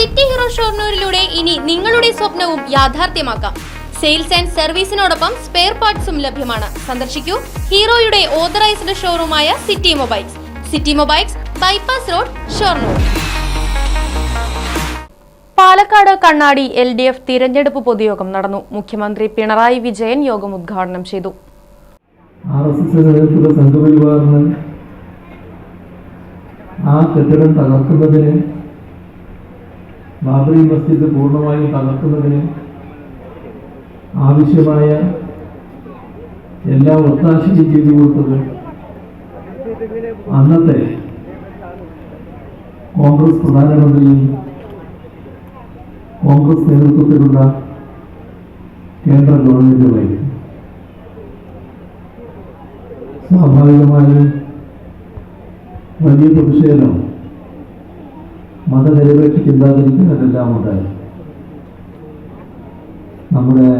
City hero ഷോർണൂരിലൂടെ ഇനി നിങ്ങളുടെ സ്വപ്നവും യാഥാർത്ഥ്യമാക്കാം. സെയിൽസ് ആൻഡ് സർവീസിനോടൊപ്പം സ്പെയർ പാർട്സും ലഭ്യമാണ്. സന്ദർശിക്കൂ ഹീറോയുടെ authorised ഷോറൂമായ city mobiles. City mobiles bypass road Shoranur. Palakkad Kannadi L D F തിരഞ്ഞെടുപ്പ് പൊതുയോഗം നടന്നു. മുഖ്യമന്ത്രി പിണറായി വിജയൻ യോഗം ഉദ്ഘാടനം ചെയ്തു. ആർ എസ് എസ് നേതൃത്വത്തിലുള്ള സംഘപരിവാറിന് ആ കെട്ടിടം തകർക്കുന്നതിന് ബാബറി മസ്ജിദ് പൂർണമായും തകർക്കുന്നതിന് ആവശ്യമായ എല്ലാ ഒത്താശയും ചെയ്തു കൊടുത്തത് അന്നത്തെ കോൺഗ്രസ് പ്രധാനമന്ത്രിയും കോൺഗ്രസ് നേതൃത്വത്തിലുള്ള കേന്ദ്ര ഗവൺമെന്റുമായിരുന്നു സ്വാഭാവികമായും വലിയ പ്രതിഷേധം മതനിരപേക്ഷ ചിന്താഗതിക്കാരെല്ലാം ഉണ്ടായി. നമ്മുടെ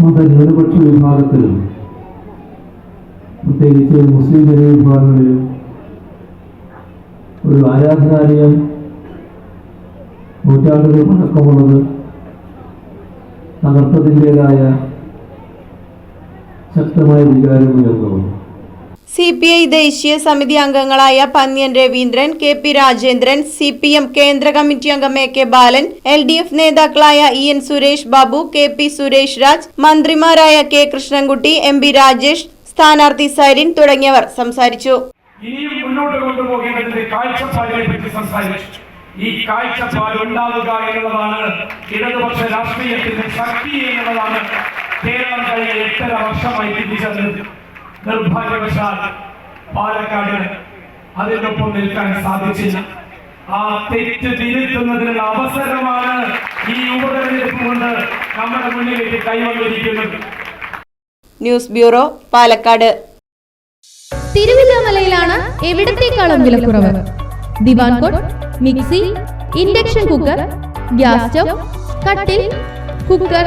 മതന്യൂനപക്ഷ വിഭാഗത്തിലും പ്രത്യേകിച്ച് മുസ്ലിം ജനവിഭാഗങ്ങളിലും ഒരു ആരാധനാലയം നൂറ്റാണ്ടുകൾ പഴക്കമുള്ളത് തകർത്തതിന്റെതായ ശക്തമായ വികാരം ഉയർന്നു വന്നു സി പി ഐ ദേശീയ സമിതി അംഗങ്ങളായ Pannyan Raveendran K P Rajendran C P M കേന്ദ്ര കമ്മിറ്റി അംഗം A K Balan L D F നേതാക്കളായ E N Suresh Babu K P Suresh Raj മന്ത്രിമാരായ K Krishnankutty M P Rajesh സ്ഥാനാർത്ഥി സരിൻ തുടങ്ങിയവർ സംസാരിച്ചു. ഇനിയും മുന്നോട്ട് കൊണ്ടുപോകേണ്ടത് കാഴ്ചപ്പാടിനെ പറ്റി സംസാരിച്ചു. ഈ കാഴ്ചപ്പാട് ഉണ്ടാവുക എന്നുള്ളതാണ് ഇടതുപക്ഷ രാഷ്ട്രീയത്തിന്റെ ശക്തി എന്നുള്ളതാണ് കേരളം കഴിഞ്ഞ എട്ടര വർഷമായി തിരിച്ചറിഞ്ഞത്. നിർഭാഗ്യവശാൽ പാലക്കാട് അതിനൊപ്പം നിൽക്കാൻ സാധിച്ചില്ല. ആ തെറ്റ് തിരുത്തുന്നതിനുള്ള അവസരമാണ് ഈ ഉപതെരഞ്ഞെടുപ്പ് കൊണ്ട് നമ്മുടെ മുന്നിലേക്ക് കൈവന്നിരിക്കുന്നത്. News bureau Palakkad. തിരുവില്ലാമലയിലാണ് എവിടത്തേക്കാളും വിലക്കുറവ്? ദിവാൻ cot mixie induction cooker gas stove കട്ടിൽ കുക്കർ